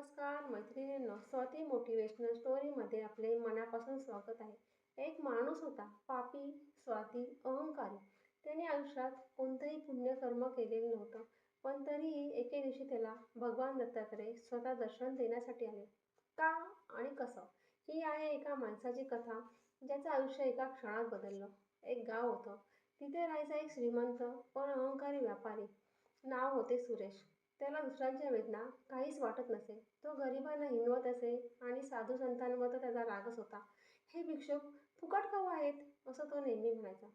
नमस्कार मैत्रिणींनो. स्वाती मोटिवेशनल स्टोरीमध्ये आपले मनापासून स्वागत आहे. एक माणूस होता पापी स्वाती अहंकारी. त्याने आयुष्यात कोणतंही पुण्यकर्म केलेलं नव्हतं पण तरीही एके दिवशी त्याला भगवान दत्तात्रय स्वतः दर्शन देण्यासाठी आले. का आणि कसं? ही आहे एका माणसाची कथा ज्याचं आयुष्य एका क्षणात बदललं. एक गाव होतं. तिथे राहायचा एक श्रीमंत पण अहंकारी व्यापारी. नाव होते सुरेश. त्याला दुसऱ्यांच्या वेदना काहीच वाटत नसे. तो गरिबांना हिनवत असे आणि साधू संतांवर तर त्याचा रागच होता हे भिक्षुक फुकट खाऊ आहेत? असं तो नेहमी म्हणायचा.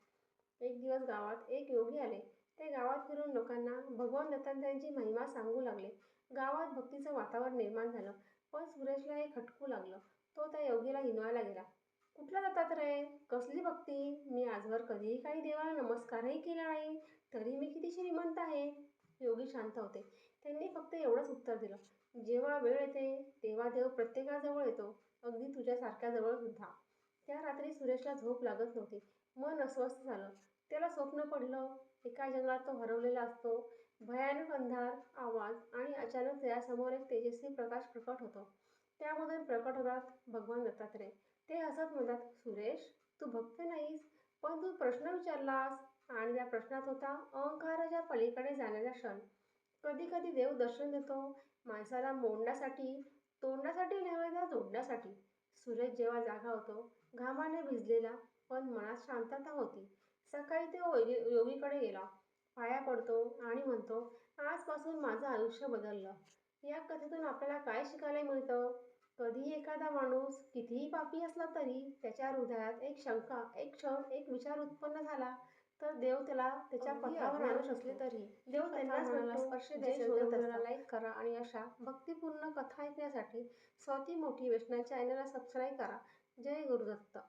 एक दिवस गावात एक योगी आले. ते गावात फिरून लोकांना भगवान दत्तात्रयांची महिमा सांगू लागले. गावात भक्तीचं वातावरण निर्माण झालं. पण सुरेशला हे खटकू लागलं. तो त्या योगीला हिनवायला गेला. कुठला दत्तात्रय? कसली भक्ती? मी आजवर कधीही काही देवाला नमस्कारही केला नाही. तरी मी किती श्रीमंत आहे. योगी शांत होते. त्यांनी फक्त एवढंच उत्तर दिलं. जेव्हा वेळ येते तेव्हा देव प्रत्येकाजवळ येतो. अगदी तुझ्यासारख्याजवळ सुद्धा. त्या रात्री सुरेशला झोप लागत नव्हती. मन अस्वस्थ झालं. त्याला स्वप्न पडलं. एका जंगलात तो हरवलेला असतो. भयानक अंधार आवाज आणि अचानक त्यासमोर एक तेजस्वी प्रकाश प्रकट होतो. त्यामधून प्रकट होतात भगवान दत्तात्रय. ते हसत म्हणतात सुरेश तू भक्त नाहीस पण तू प्रश्न विचारलास आणि त्या प्रश्नात होता अहंकाराच्या पलीकडे जाण्याचा क्षण. कधी कधी देव दर्शन देतो माणसाला मोडण्यासाठी तोडण्यासाठी नव्हे जोडण्यासाठी. सूरज जेव्हा जागा होतो घामाने भिजलेला पण मनात शांतता होती. सकाळी तो योगीकडे गेला. पाया पडतो आणि म्हणतो आजपासून माझं आयुष्य बदललं. या कथेतून आपल्याला काय शिकायला मिळतं? कधीही एखादा माणूस कितीही पापी असला तरी त्याच्या हृदयात एक शंका एक क्षण एक विचार उत्पन्न झाला. तर देव त्याला त्याच्या पथावर आणू असले तरी. देव त्यांनाच मनाला स्पर्श लाईक करा आणि अशा भक्तिपूर्ण कथा ऐकण्यासाठी स्वाती मोटिवेशनल चॅनलला सबस्क्राईब करा. जय गुरुदत्त.